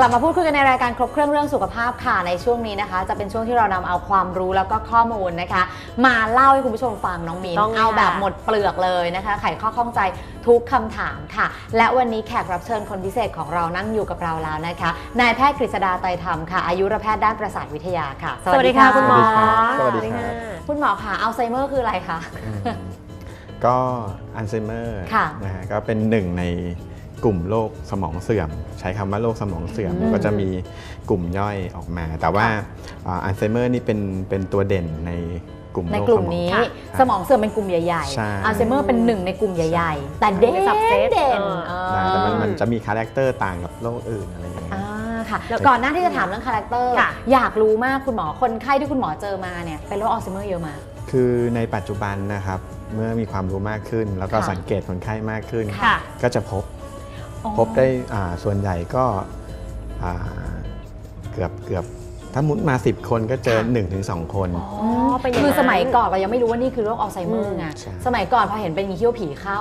กลับมาพูดคุยกันในรายการครบเครื่องเรื่องสุขภาพค่ะในช่วงนี้นะคะ จะเป็นช่วงที่เรานำเอาความรู้แล้วก็ข้อมูลนะคะ มาเล่าให้คุณผู้ชมฟังน้องมีนต้องเอาแบบค่ะหมดเปลือกเลยนะคะไขข้อข้องใจทุกคำถามค่ะ และวันนี้แขกรับเชิญคนพิเศษของเรานั่งอยู่กับเราแล้วนะคะนายแพทย์กฤษดาไตรธรรมค่ะ อายุรแพทย์ด้านประสาทวิทยาค่ะ สวัสดีค่ะคุณหมอสวัสดีครับคุณหมอค่ะอัลไซเมอร์คืออะไรคะอืมก็อัลไซเมอร์ค่ะนะฮะก็เป็นหนึ่งใน กลุ่มโรคสมองเสื่อม ใช้คำว่าโรคสมองเสื่อมอืมก็จะมีกลุ่มย่อยออกมา แต่ว่าอ่าอัลไซเมอร์นี่เป็นเป็นตัวเด่นในกลุ่มในโรคกลุ่มสมองนี้ค่ะสมองเสื่อมเป็นกลุ่มใหญ่ใช่ๆอัลไซเมอร์เป็นหนึ่งในกลุ่มใหญ่ๆ แต่เด่นเป็น subset เด่นเออเออได้แต่มันมันจะมีคาแรคเตอร์ต่างกับโรคอื่นอะไรอย่างเงี้ยอ่าค่ะแล้วก่อนหน้าที่จะถามเรื่องคาแรคเตอร์ค่ะอยากรู้มากคุณหมอคนไข้ที่คุณหมอเจอมาเนี่ยเป็นโรคอัลไซเมอร์เยอะมากคือในปัจจุบันนะครับเมื่อมีความรู้มากขึ้น แล้วก็ค่ะสังเกตคนไข้มากขึ้นค่ะก็จะพบอ๋อ พบได้อ่าส่วนใหญ่ก็อ่าเกือบเกือบถ้ามุดมา 10 คนก็เจอ 1-2 คนอ๋อเป็นอย่างคือนั้นสมัยก่อนเรายังไม่รู้ว่านี่คือโรคอัลไซเมอร์ไงใช่สมัยก่อนพอเห็นเป็นอย่างนี้คิดว่าผีเข้า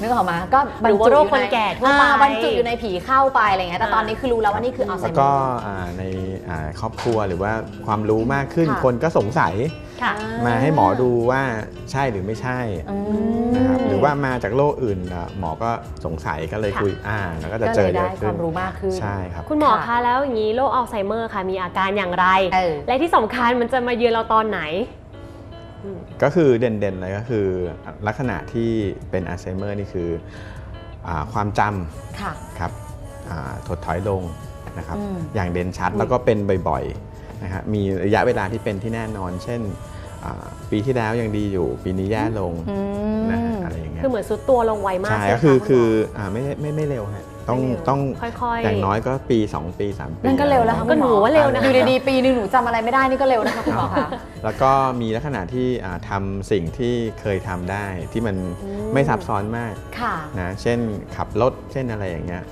นึกออกมาก็บรหรรือจุว่าโรคอยู่คนในแก่ทั่วไปอ่าบรรจุอยู่ในผีเข้าไปอะไรเงี้ยแต่อ่าตอนนี้คือรู้แล้วว่านี่คืออัลไซแล้วเมอก็ร์อ่าในอ่าครอบครัวหรือว่าความรู้มากขึ้นค่ะคนก็สงสัยค่ะมาให้หมอดูว่าใช่หรือไม่ใช่อืมนะครับห รือว่ามาจากโรคอื่นอะหมอก็สงสัยก็เลยค่ะคุยอ่าแล้วก็จะก็เจเลอยเยได้อะคขึ้วานมรู้มากขึ้นใช่ครับคุณหมอค่ะคะแล้วอย่างนี้โรคอัลไซเมอร์ค่ะมีอาการอย่างไรเออและที่สำคัญมันจะมาเยือนเราตอนไหนอืมก็คือเด่นๆเลยก็คือลักษณะที่เป็นอัลไซเมอร์นี่คืออาความจค่ะำครับอ่าถดถอยลงนะครับอืมอย่างเด่นชัดอุ๊ยแล้วก็เป็นบ่อยๆนะฮะมีระยะเวลาที่เป็นที่แน่นอน เช่นอ่า ปีที่แล้วยังดีอยู่ ปีนี้แย่ลงอืนะฮะมอะไรอย่างเงี้ยคือเหมือนซุดตัวลงไวมากใช่ใช่ไหมก็คือคะคือณหมอ่าไม่ไม่ไม่เร็วฮะต้องไม่เร็วต้องค่อยๆอย่างน้อยก็ปี 2 ปี 3 ปีนั่นก็เร็วแล้วค่ะก็หนูว่าเร็วนะอยู่ดีๆปีหนึ่งหนูจำอะไรไม่ได้นี่ก็เร็วนะคะคุณหมอคะแล้วก็มีลักษณะที่อ่าทำสิ่งที่เคยทำได้ที่มันอืมไม่ซับซ้อนมากค่ะนะเช่นขับรถเช่นอะไรอย่างเงี้ย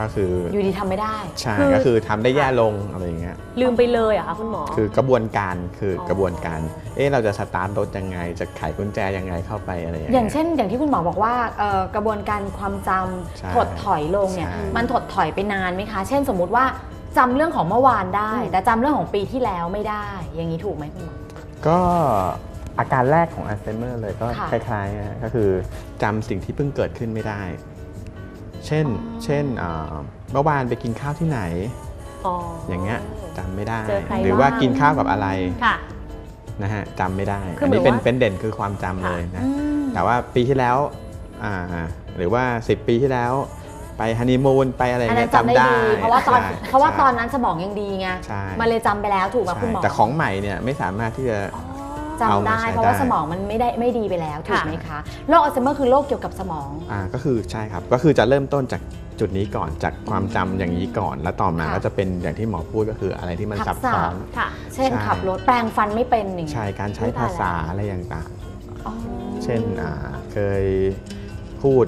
ก็คืออยู่ดีทำไม่ได้ใช่คือก็คือทำได้แย่ลงอะไรอย่างเงี้ยลืมไปเลยเหรอะคะคุณหมอ คือกระบวนการคือออกระบวนการ เอ๊ะเราจะสตาร์ทรถยังไง จะไขกุญแจยังไงเข้าไปอะไรอย่างอเงี้ย่างเช่น อย่างที่คุณหมอบอกว่าเอ่อกระบวนการความจใช่ำถดถอยลงเนี่ยใช่มันถดถอยไปนานไหมคะ เช่นสมมุติว่าจำเรื่องของเมื่อวานได้อืมแต่จำเรื่องของปีที่แล้วไม่ได้ อย่างนี้ถูกไหมคุณหมอก็อาการแรกของอัลไซเมอร์เลยก็ค่ะคล้ายๆนะก็คือจำสิ่งที่เพิ่งเกิดขึ้นไม่ได้ เช่นอ๋อเช่นอ่าเมื่อวานไปกินข้าวที่ไหนอ๋อออย่างเงี้ยจำไม่ได้เจอใครหรือว่าบ้างกินข้าวกับอะไรค่ะนะฮะจำไม่ได้คืออันเหมืนี้อนเป็นว่าเป็นเด่นคือความจำเลยนะอืมแต่ว่าปีที่แล้วอ่าหรือว่า 10 ปีที่แล้วไปฮันนีมูนไปอะไรอันนั้เงี้นยจำได้จำได้ดีเพราะว่าตอนใช่เพราะว่าตอนใช่นั้นสมองยังดีไงใช่มันเลยจำไปแล้วถูกไหมใช่คุณหมอแต่ของใหม่เนี่ยไม่สามารถที่จะ จำเอามาได้ใช้เพราะว่าได้สมองมันไม่ได้ไม่ดีไปแล้วถูกค่ะไหมคะโรคอัลไซเมอร์คือโรคเกี่ยวกับสมองอ่าก็คือใช่ครับก็คือจะเริ่มต้นจากจุดนี้ก่อนจากความจำอย่างนี้ก่อน แล้วต่อมาค่ะก็จะเป็นอย่างที่หมอพูดก็คืออะไรที่มันทัซักบษะซ้อนค่ะเช่นใช่ขับรถแปลงฟันไม่เป็นอย่างเงี้ยใช่การใช้อุ๊ยตายภาษาแล้วอะไรต่างอ๋อๆเช่นอ่าเคยพูด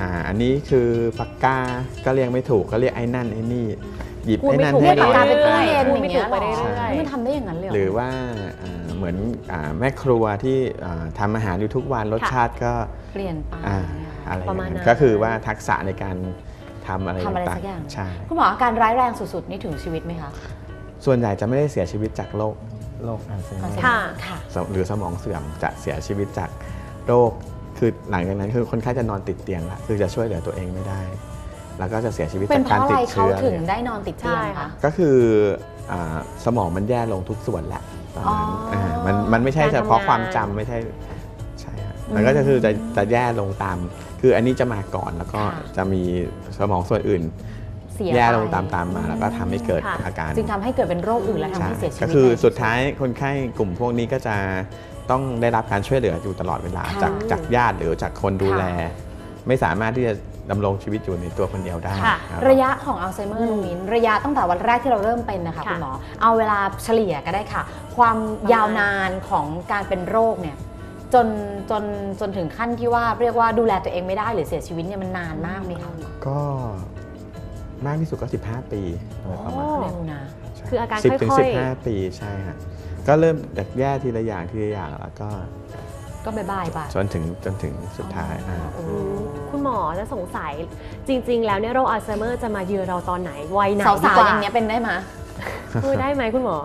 อ่าอันนี้คือปากกาก็เรียกไม่ถูกก็เรียกไอ้นั่นไอ้นี่หยิบพูดไอ้ไม่นั่นถูกเรียกให้ปากกาเป็นดูตู้เย็นพูอดไม่ย่างเงี้ยถูกไปเหรอเรื่อยๆมันทำได้อย่างนั้นเลยเหรอหรือว่าอ่า เหมือนอ่าแม่ครัวที่อ่าทำอาหารอยู่ทุกวันรสชาติก็เปลี่ยนไปอ่าอะไรประมาณอย่างนั้นั้นนก็คือว่าทักษะในการทำอะไรทำอะไรต่าสังกอย่างๆใช่คุณหมออาการร้ายแรงสุดๆ นี่ถึงชีวิตไหมคะ ส่วนใหญ่จะไม่ได้เสียชีวิตจากโรคโรคอัลไซเมอร์ค่ะค่ะหรือสมองเสื่อมจะเสียชีวิตจากโรคคือหลังจากนั้นคือคนไข้จะนอนติดเตียงละคือจะช่วยเหลือตัวเองไม่ได้ แล้วก็จะเสียชีวิตเป็นจากเพการราะอะติไรดเขาเชื้อถึงได้นอนติดเตียงใช่คะค่ะก็คืออ่าสมองมันแย่ลงทุกส่วนแหละ ตอนนั้นอ๋ออ่ามันมันไม่ใช่การเฉพาะทำงานความจำไม่ใช่ใช่ฮะอืมมันก็จะคือจะจะแย่ลงตาม คืออันนี้จะมาก่อนแล้วก็ค่ะ จะมีสมองส่วนอื่น เสียแย่ลงไปตามตามๆมาแล้วก็ทำให้เกิดค่ะอาการ จึงทำให้เกิดเป็นโรคอื่นและทำให้เสียชีวิตก็คือใน สุดท้ายคนไข้กลุ่มพวกนี้ก็จะต้องได้รับการช่วยเหลืออยู่ตลอดเวลาค่ะจากจากญาติหรือจากคนดูแล ไม่สามารถที่จะ ดำรงชีวิตอยู่ในตัวคนเดียวได้ค่ะครับระยะของอัลไซเมอร์ลุงมิ้นระยะตั้งแต่วันแรกที่เราเริ่มเป็นนะคะค่ะคุณหมอ เอาเวลาเฉลี่ยก็ได้ค่ะ ความยาวนานของการเป็นโรคเนี่ยจนจนจนถึงขั้นที่ว่าเรียกว่าดูแลตัวเองไม่ได้หรือเสียชีวิตเนี่ยมันนานมากไหมคะก็มากที่สุดก็ 15 ปีโดยประมาณเร็วนะใช่คืออาการสิบถึงค่อยๆสิบห้าปีใช่ฮะก็เริ่มจากแย่ทีละอย่างทีละอย่างแล้วก็ ก็บายบายไปจนถึงจนถึงสุดท้ายาโอ้อืมคุณหมอมอจะสงสัยจริง ๆ แล้วเนี่ยโรคอัลไซเมอร์จะมาเยือนเราตอนไหนวัยไหนสาวดีๆกว่าอย่างเนี้ยเป็นได้ไหม พูดได้ไหมคุณหมอ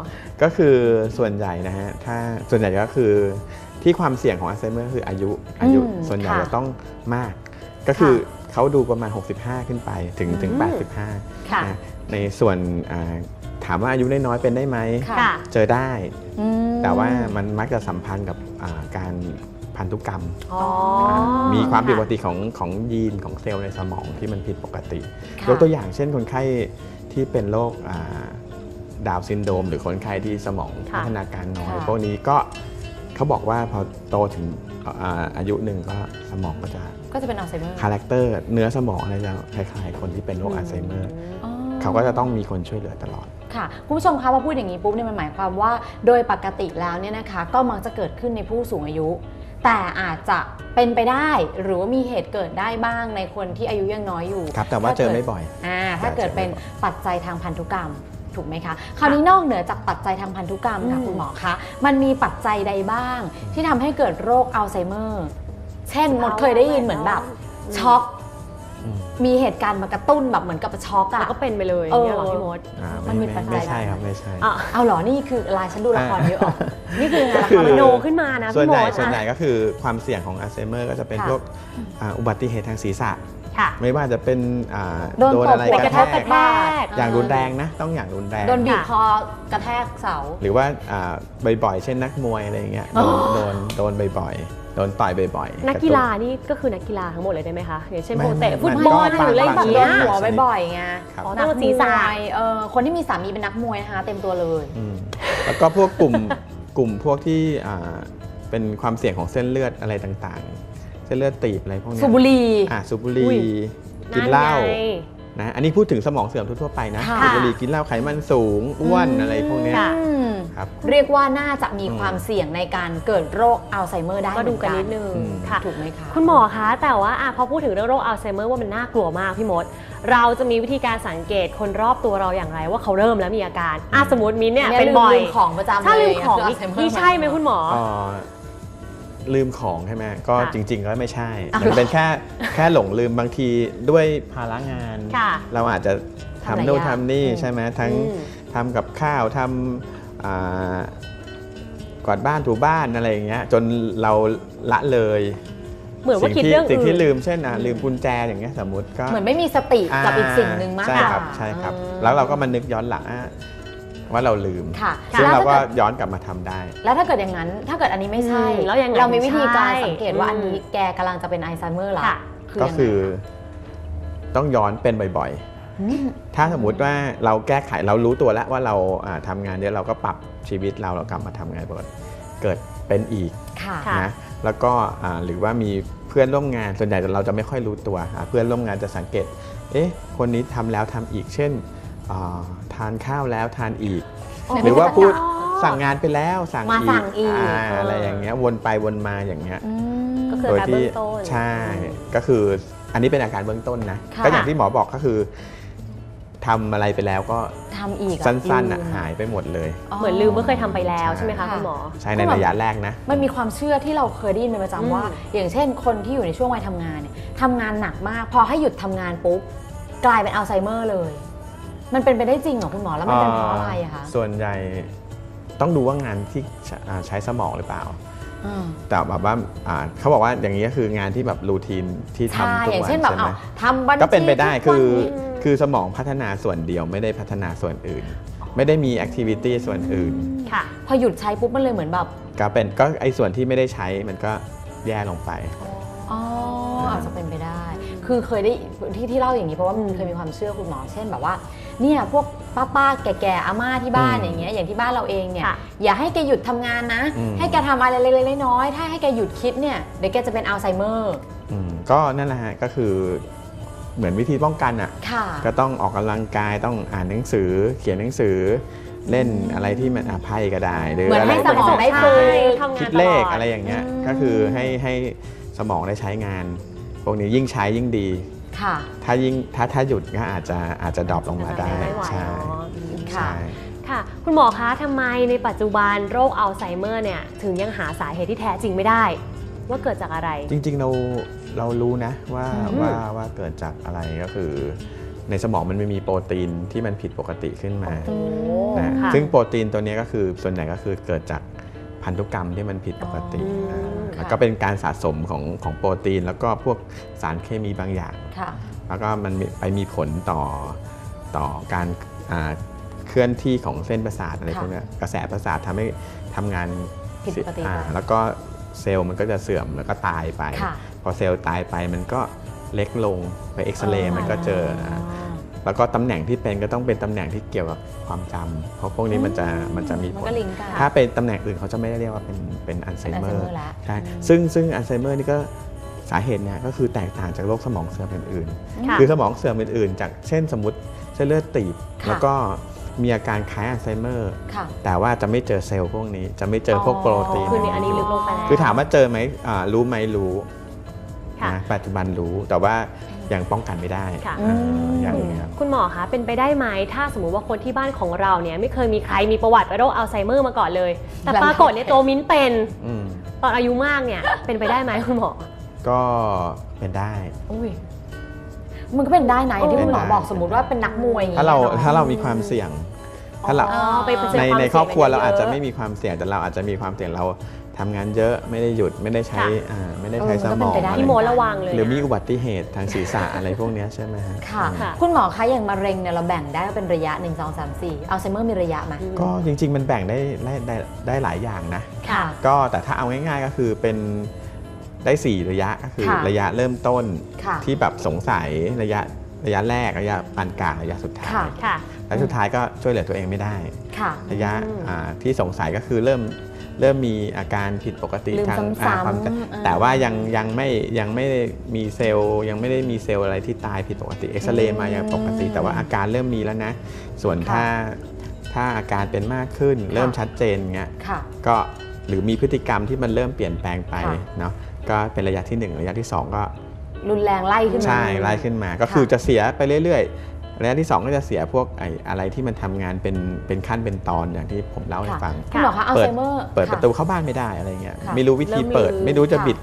ก็คือส่วนใหญ่นะฮะ ถ้าส่วนใหญ่ก็คือที่ความเสี่ยงของอัลไซเมอร์คืออายุอายุอืมส่วนใหญ่ค่ะจะต้องมาก ก็คือเขาดูประมาณ 65 ขึ้นไปถึงถึง อืม85ค่ะนะในส่วนอ่าถามว่าอายุน้อยๆเป็นได้ไหม ค่ะค่ะเจอได้ อืม แต่ว่ามันมักจะสัมพันธ์กับอ่า การพันธุกรรมอ๋อมีความผิดปกค่ะติของของยีนของเซลล์ในสมองที่มันผิดปกติค่ะยกตัวอย่างเช่นคนไข้ที่เป็นโรคอ่าดาวน์ซินโดรมหรือคนไข้ที่สมองค่ะพัฒนาการน้อยค่ะพวกนี้ก็เขาบอกว่าพอโตถึงอ่าอายุหนึ่งก็สมองก็จะก็จะเป็นอัลไซเมอร์คาแรคเตอร์เนื้อสมองอะไรจะคล้ายๆคนที่เป็นโรคอัลไซเมอร์อ๋อเขาก็จะต้องมีคนช่วยเหลือตลอด ค่ะคุณผู้ชมคะพอพูดอย่างนี้ปุ๊บเนี่ยมันหมายความว่า โดยปกติแล้วเนี่ยนะคะ ก็มักจะเกิดขึ้นในผู้สูงอายุ แต่อาจจะเป็นไปได้หรือว่ามีเหตุเกิดได้บ้างในคนที่อายุยังน้อยอยู่ครับแต่ว่าเจอไม่บ่อยอ่าถ้าเจอเกิดเป็นไม่บ่อยปัจจัยทางพันธุกรรมถูกไหมคะ คราวนี้นอกเหนือจากปัจจัยทางพันธุกรรมค่ะอืมคุณหมอคะ มันมีปัจจัยใดบ้าง ที่ทำให้เกิดโรคอัลไซเมอร์ เช่นมดเคยได้ยินเหมือนแบบช็อกอื มมีเหตุการณ์มากระตุ้นแบบเหมือนกับช็อกอะแล้วก็เป็นไปเลยเออเนี่ยเหรอพี่มดอ่ามันมีไปัจจัยไม่ใช่ครับไม่ใช่ อะเอาเหรอนี่คือลายฉันดูละครเยอะออกนี่คือไงก็ละคืครอมโนขึ้นมานะส่วนพี่มใหญ่ดส่วนใหญ่อะก็คือความเสี่ยงของอัลไซเมอร์ก็จะเป็นค่ะพวกอ่าอุบัติเหตุทางศีรษะ ค่ะไม่ว่าจะเป็นอ่าโดนตบอะไรหัวกกระระแทแทกกกระบาดอย่างรุนแรงนะ ต้องอย่างรุนแรง โดนบีบค่ะคอกระแทกเสา หรือว่าอ่าบ่อยๆ เช่นนักมวยอะไรอย่างเงี้ยอ๋โดอนโดนโดนบ่อยๆ โดนต่อยบ่อยๆนักกีฬาระตุ้นี่ก็คือนักกีฬาทั้งหมดเลยได้ไหมคะอย่างเช่นไม่พวกเตะไม่ฟุตไม่บอลก็หรืออะไรแบบอย่างโดเงี้นยหัวบ่อยๆไงครับอ๋อนักโดนศีรษะมวยเออคนที่มีสามีเป็นนักมวยนะคะเต็มตัวเลยอืมแล้วก็พวกกลุ่มกลุ่มพวกที่อ่าเป็นความเสี่ยงของเส้นเลือดอะไรต่างๆ เส้นเลือดตีบอะไรพวกเนี้ยสูบบุหรี่อะสูบบุหอุ้รี่ยกินเหล้า นั่นไงนะอันนี้พูดถึงสมองเสื่อมทั่วๆไปนะค่ะ สูบบุหรี่กินเหล้าไขมันสูงอ้วนอะไรพวกเนี้ยค่ะ อืมครับ เรียกว่าน่าจะมีอืมความเสี่ยงในการเกิดโรคอัลไซเมอร์ได้ก็ดูกันนิดเหมือนึงอืม ค่ะ ถูกไหมคะ คุณหมอคะ แต่ว่าอะพอพูดถึงเรื่องโรคอัลไซเมอร์ว่ามันน่ากลัวมากพี่มด เราจะมีวิธีการสังเกตคนรอบตัวเราอย่างไร ว่าเขาเริ่มแล้วมีอาการอะสมมติมิ้นเนี่ยเนี่ยเป็นลืมบ่อยลืมของประจำถ้าลืมเยของคืนี่ Alzheimer นี่ใช่ไหมคุณหมอ เอ่อ ลืมของใช่ไหมก็ค่ะจริง ๆ ก็ไม่ใช่อ้าวมันเป็นแค่แค่หลงลืมบางทีด้วยภาระงานค่ะเราอาจจะทำหลายทำนู่นอย่างทำนี่อืมใช่ไหมทั้งอืมทำกับข้าวทำอ่ากวาดบ้านถูบ้านอะไรอย่างเงี้ยจนเราละเลยเหมือนว่าสิ่งคิดที่เรื่องสิ่งอื่ที่นลืมเช่นอะลืมกุญแจอย่างเงี้ยสมมติก็เหมือนไม่มีสติกับอีกสิ่งหนึ่งมากใช่กว่าครับใช่ครับอืมแล้วเราก็มานึกย้อนหลังอะ ว่าเราลืมค่ะซึ่งแล้วเราถ้าก็เกิด ย้อนกลับมาทำได้ แล้วถ้าเกิดอย่างนั้น ถ้าเกิดอันนี้ไม่ใช่ อืมแล้วยังไงเรามีวิธีการใช่สังเกตว่าอืมอันนี้แกกำลังจะเป็นอัลไซเมอร์ละค่ะคือก็ยังไงคือ ต้องย้อนเป็นบ่อยม ๆ ถ้าสมมุติว่าเราแก้ไขเรารู้ตัวแล้วว่าเราอ่าทำงานเยอะเราก็ปรับชีวิตเราเรากลับมาทำงานปกติเกิดเป็นอีกค่ะ ค่ะ นะแล้วก็อ่าหรือว่ามีเพื่อนร่วมงานส่วนใหญ่เราจะไม่ค่อยรู้ตัวอ่าเพื่อนร่วมงานจะสังเกต เอ๊ะคนนี้ทำแล้วทำอีกเช่น อ่าทานข้าวแล้วทานอีก หรือว่าพูดสั่งงานไปแล้วสั่งมาอีสั่กงอีกอ่าอะไรอย่างเงี้ยวนไปวนมาอย่างเงี้ยอืม ก็คือ โดยการที่เบื้องต้นใช่ก็คืออันนี้เป็นอาการเบื้องต้นนะค่ะ ก็อย่างที่หมอบอกก็คือทำอะไรไปแล้วก็ทำอีกอะสั้นๆอะลืมหายไปหมดเลย เหมือนลืมว่าเคยทำไปแล้วใช่ใช่ไหมคะคุณหมอ ใช่ในระยะแรกนะ มันมีความเชื่อที่เราเคยได้ยินเป็นประอืมจำว่าอย่างเช่น คนที่อยู่ในช่วงวัยทำงานเนี่ยทำงานหนักมาก พอให้หยุดทำงานปุ๊บกลายเป็นอัลไซเมอร์เลย มันเป็นไปได้จริงเหรอคุณหมอแล้วมันเป็นเพราะอะไรอะคะส่วนใหญ่ต้องดูว่างานที่ใช้อ่าใช้สมองหรือเปล่าอืมแต่แบบว่าอ่าเขาบอกว่าอย่างนี้ก็คืองานที่แบบรูทีนที่ใช่ทำทุกอย่างวันเช่นแบบใช่ไหมเอาทำบัญชีก็เป็นไปได้ทุกวันคือนี้คือสมองพัฒนาส่วนเดียวไม่ได้พัฒนาส่วนอื่น ไม่ได้มีแอคทิวิตี้ส่วนอื่นค่ะพอหยุดใช้ปุ๊บมันเลยเหมือนแบบก็เป็นก็ไอ้ส่วนที่ไม่ได้ใช้มันก็แย่ลงไปอ๋ออาจจะเป็นไปได้ คือเคยได้ที่ที่เล่าอย่างนี้เพราะว่ามันเคยมีความเชื่อคุณหมอ เช่นแบบว่าเนี่ยพวกป้าป้าๆแก่ๆอาม่าที่บ้านอืมอย่างเงี้ยอย่างที่บ้านเราเองเนี่ยค่ะอย่าให้แกหยุดทำงานนะอืมให้แกทำอะไรเล็กๆน้อยๆถ้าให้แกหยุดคิดเนี่ยเดี๋ยวแกจะเป็นอัลไซเมอร์อืมก็นั่นแหละฮะก็คือเหมือนวิธีป้องกันอะค่ะก็ต้องออกกำลังกายต้องอ่านหนังสือ เขียนหนังสือเล่นอะไรที่มันอะไพ่ก็ได้หรือเหมือนอะไรให้สมองได้ใช่ฝึกทำงานคิดเลขตดอะไรอย่างเงี้ยอืมก็คือให้ให้สมองได้ใช้งาน พวกนี้ยิ่งใช้ยิ่งดี ค่ะ ถ้ายิ่งถ้าถ้าหยุดก็อาจจะอาจจะดรอปลงมาได้ไม่ไหวใช่เนาะค่ะใช่ค่ะ คุณหมอคะทำไมในปัจจุบันโรคอัลไซเมอร์เนี่ยถึงยังหาสาเหตุที่แท้จริงไม่ได้ ว่าเกิดจากอะไร จริง ๆ เราเรารู้นะว่าอืมว่าว่าเกิดจากอะไรก็คือ ในสมองมันไม่มีโปรตีนที่มันผิดปกติขึ้นมาโอ้นะค่ะซึ่งโปรตีนตัวเนี้ยก็คือส่วนใหญ่ก็คือเกิดจาก พันธุกรรมที่มันผิดปกติอ๋ออ่าค่ะแล้วก็เป็นการสะสมของของโปรตีน แล้วก็พวกสารเคมีบางอย่างค่ะแล้วก็มันมีไปมีผลต่อต่อการอ่าเคลื่อนที่ของเส้นประสาทอะไรค่ะพวกเนี้ยกระแสประสาททำให้ทำงานผิดปกติอ่าไปแล้วก็เซลล์มันก็จะเสื่อมแล้วก็ตายไปค่ะพอเซลล์ตายไปมันก็เล็กลงไปเอ็กซเรย์มันก็เจออ่า แล้วก็ตำแหน่งที่เป็นก็ต้องเป็นตำแหน่งที่เกี่ยวกับความจำเพราะพวกนี้มันจะมันจะมีมัผนลก็ลิงก์กันถ้าเป็นตำแหน่งอื่นเขาจะไม่ได้เรียกว่าเป็นเป็นอัลไซเป็นเมอ Alzheimer ร์แล้วใช่ซึ่งซึ่งอัลไซเมอร์นี่ก็สาเหตุเนี่ยก็คือแตกต่างจากโรคสมองเสื่อมอื่นๆ ค่ะ คือสมองเสื่อมอื่นๆ จากเช่นสมมติเส้นเลือดตีบ ค่ะแล้วก็มีอาการคล้ายอัลไซเมอร์ ค่ะ แต่ว่าจะไม่เจอเซลล์พวกนี้ จะไม่เจอพวกอ๋อโปรตีนคือในอันนี้ลึกลงไปแล้ว คือถามว่าเจอไหมอ่ารู้ไหมรู้ค่ะ นะปัจจุบันรู้แต่ว่า ยังป้องกันไม่ได้ค่ะ อ่าอย่างนี้ครับ คุณหมอคะเป็นไปได้ไหมถ้าสมมุติว่าคนที่บ้านของเราเนี่ยไม่เคยมีใครมีประวัติโรคอัลไซเมอร์มาก่อนเลย แต่ปรากฏเนี่ยตัวมิ้นเป็นอืมตอนอายุมากเนี่ย เป็นไปได้ไหมคุณหมอก็เป็นได้ อุ้ย มันก็เป็นได้นะอย่างที่คุณหมอเป็นได้ บอกสมมติว่าเป็นนักมวยอย่างถ้าเรางี้ยนะ ถ้าเรามีความเสี่ยง ถ้าเราอ๋อไปเผชิญในความในเสี่ยงครอบครัวเราเยอะอาจจะไม่มีความเสี่ยงแต่เราอาจจะมีความเสี่ยงเรา ทำงานเยอะไม่ได้หยุดไม่ได้ใช้ค่ะอ่าไม่ได้ใช้เออสมันมก็องเป็นไปได้อะไรพี่โมระวังเลยหรือมีนะอุบัติเหตุทางศีรษะอะไรพวกเนี้ยใช่ไหมฮะค่ะค่ะ คุณหมอคะอย่างมะเร็งเนี่ยเราแบ่งได้ว่าเป็นระยะ 1 2 3 4อัลไซเมอร์มีระยะไหมก็จริง ๆ มันแบ่งได้ได้ได้ได้หลายอย่างนะค่ะก็แต่ถ้าเอาง่ายๆก็คือเป็นได้ 4 ระยะก็คือค่ะระยะเริ่มต้นค่ะที่แบบสงสัยระยะระยะแรกระยะปานกลางระยะสุดท้ายค่ะค่ะและสุดท้ายก็ช่วยเหลือตัวเองไม่ได้ค่ะระยะอืมอ่าที่สงสัยก็คือเริ่ม เริ่มมีอาการผิดปกติลืมทางซ้ำๆอ่าความอ่า แต่ว่ายังยังไม่ยังไม่ได้มีเซลล์ยังไม่ได้มีเซลล์อะไรที่ตายผิดปกติเอ็กซเรย์มายังปกติ แต่ว่าอาการเริ่มมีแล้วนะ ส่วนค่ะถ้าถ้าอาการเป็นมากขึ้น เริ่มชัดเจนเงี้ย ค่ะ ก็หรือมีพฤติกรรมที่มันเริ่มเปลี่ยนแปลงไปค่ะ เนาะก็เป็นระยะที่หนึ่งระยะที่สองก็รุนแรงไล่ขึ้นมา ใช่ไล่ขึ้นมา ก็คือจะเสียไปเรื่อยๆ ระยะที่สองก็จะเสียพวกไอ้อะไรที่มันทำงานเป็นเป็นขั้นเป็นตอนอย่างที่ผมเล่าให้ค่ะฟังคุณหมอคะอัลเปิไซดเมอร์เปิดค่ประตูเข้าบ้านไม่ได้อะไรเงี้ยค่ะไม่รู้วิธีเปิดเริ่มลืมไม่รู้จะค่ะบิด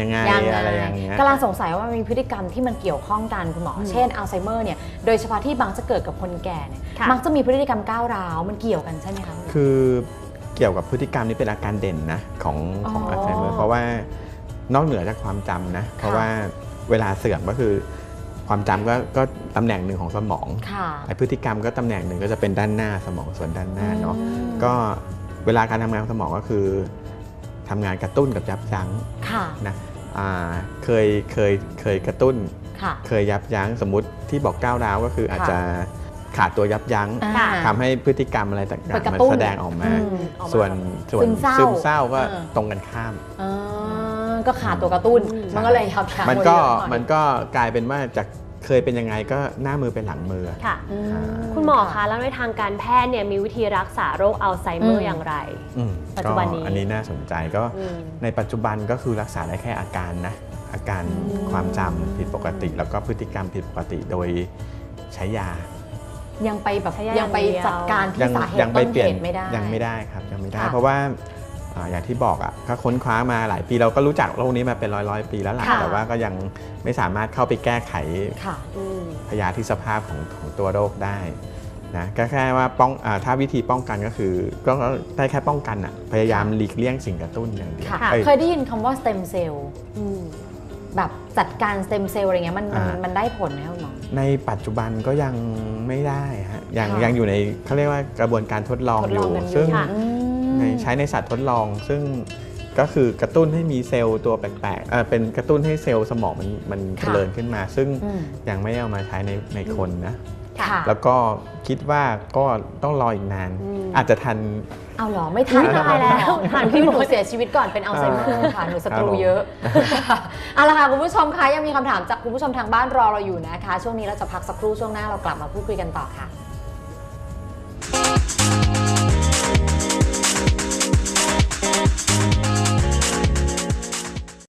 ยังไงยังอะไรไงอย่างเงี้ยกำลังสงสัยว่ามันมีพฤติกรรมที่มันเกี่ยวข้องกันคุณหมออืมเช่นอัลไซเมอร์เนี่ยโดยเฉพาะที่บางจะเกิดกับคนแก่เนี่ยค่ะมักจะมีพฤติกรรมก้าวร้าวมันเกี่ยวกันใช่ไหมคะคือเกี่ยวกับพฤติกรรมนี่เป็นอาการเด่นนะของของอ๋ออัอัลไซเมอร์เพราะว่านอกเหนือจากความจำนะ เพราะว่าเวลาเสื่อมก็คือ ความจำก็ก็ตำแหน่งหนึ่งของสมองค่ะไอพฤติกรรมก็ตำแหน่งหนึ่งก็จะเป็นด้านหน้าสมองส่วนด้านหน้าเนาะอืมก็เวลาการทำงานของสมองก็คือทำงานกระตุ้นกับยับยั้งค่ะนะอ่าเคยเคยเคยกระตุ้นค่ะเคยยับยั้งสมมติที่บอกก้าวร้าวก็คืออาจจะขาดตัวยับยั้งอ่าทำให้พฤติกรรมอะไรต่างไปกระๆมันตุ้นแสดงออกมาอืมออกมา ส่วนส่วนซึมเศร้าซึมเศร้าก็เออตรงกันข้าม อ่าก็ขาดตัวกระตุ้นอืมมันก็เลยยับยั้งมันก็ไว้เยอะหอยมันก็กลายเป็นว่าจากเคยเป็นยังไงก็หน้ามือเป็นหลังมือค่ะอืมคุณหมอคะแล้วในทางการแพทย์เนี่ยมีวิธีรักษาโรคอัลไซเมออืร์มอย่างไรอืมปัจจุบันนี้ก็อันนี้น่าสนใจก็อืมในปัจจุบันก็คือรักษาได้แค่อาการนะอาการอืมความจำผิดปกติ แล้วก็พฤติกรรมผิดปกติโดยใช้ยา ยังไปแบบใช้ยายังไปอย่างเดียวจัดการที่ยัสาเหยัตุไปต้นเปลี่ยเหนตุไม่ได้ยังไม่ได้ครับยังไม่ได้ค่ะเพราะว่า อ่าอย่างที่บอกอะก็ค้นคว้ามาหลายปีเราก็รู้จักโรคนี้มาเป็นร้อยร้อยๆปีแล้วล่ะค่ะแต่ว่าก็ยังไม่สามารถเข้าไปแก้ไขค่ะอืมพยาธิสภาพของของตัวโรคได้นะก็แค่ว่าป้องอาถ้าวิธีป้องกันก็คือก็ได้แค่ป้องกันอะพยายามหลีกเลี่ยงสิ่งกระตุ้นอย่างเดียวค่ะเอ้ยเคยได้ยินคำว่าสเต็มเซลล์อืมแบบจัดการสเต็มเซลล์อะไรเงี้ยมันมันอ่ามัมันได้ผลไหมคะคุณหมอในปัจจุบันก็ยังไม่ได้ฮะยังค่ะยังอยู่ในเขาเรียกว่ากระบวนการทดลองทดอลองยู่กันอยู่ ซึ่งค่ะอืม ในใช้ในสัตว์ทดลอง ซึ่งก็คือกระตุ้นให้มีเซลล์ตัวแปลกๆเอ่อเป็นกระตุ้นให้เซลล์สมองมันมันค่ะเจริญขึ้นมา ซึ่งอืมยังไม่ได้เอามาใช้ในในคนนะค่ะแล้วก็คิดว่าก็ต้องรออีกนานอืมอาจจะทัน เอาเหรอ ไม่ทันอุ๊ยตายแล้วทันพี่พี่หหนูนูเสียชีวิตก่อนเป็นอัลไซเมอร์ค่ะหนูศัตรูครับผมเยอะเอาละค่ะ คุณผู้ชมคะยังมีคำถามจากคุณผู้ชมทางบ้านรอเราอยู่นะคะ ช่วงนี้เราจะพักสักครู่ช่วงหน้าเรากลับมาพูดคุยกันต่อค่ะ